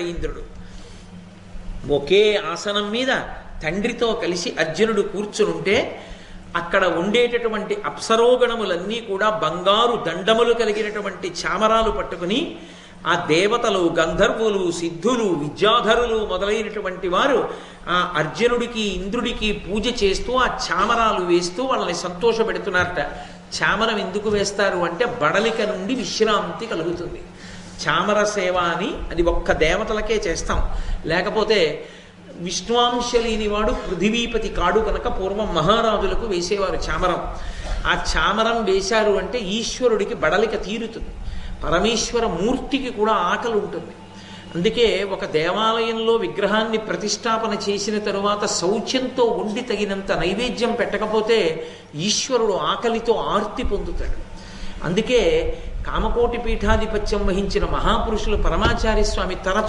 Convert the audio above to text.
ఇంద్రుడు. ఒకే ఆసనం మీద తండ్రితో కలిసి అర్జునుడు కూర్చునుంటే అక్కడ ఉండేటటువంటి అప్సరోగణములన్నీ కూడా బంగారు దండములు కలిగినటువంటి చామరాలు పట్టుకుని ఆ దేవతలు గంధర్వులు సిద్ధులు విద్యాధరులు మొదలైనటువంటి వారు ఆ అర్జునుడికి ఇంద్రుడికి పూజ చేస్తూ ఆ చామరాలు వేస్తూ వాళ్ళని సంతోషపెడుతున్నారట. చామరం ఎందుకు వేస్తారు అంటే బడలిక నుండి విశ్రాంతి కలుగుతుంది. చామర సేవ అని అది ఒక్క దేవతలకే చేస్తాం. లేకపోతే విష్ణువాంశ లేనివాడు పృథివీపతి కాడు కనుక పూర్వం మహారాజులకు వేసేవారు చామరం. ఆ చామరం వేశారు అంటే ఈశ్వరుడికి బడలిక తీరుతుంది. పరమేశ్వర మూర్తికి కూడా ఆకలి ఉంటుంది. అందుకే ఒక దేవాలయంలో విగ్రహాన్ని ప్రతిష్టాపన చేసిన తరువాత శౌచ్యంతో ఉండి తగినంత నైవేద్యం పెట్టకపోతే ఈశ్వరుడు ఆకలితో ఆర్తి పొందుతాడు. అందుకే కామకోటి పీఠాధిపత్యం వహించిన మహాపురుషులు పరమాచార్య స్వామి తరచు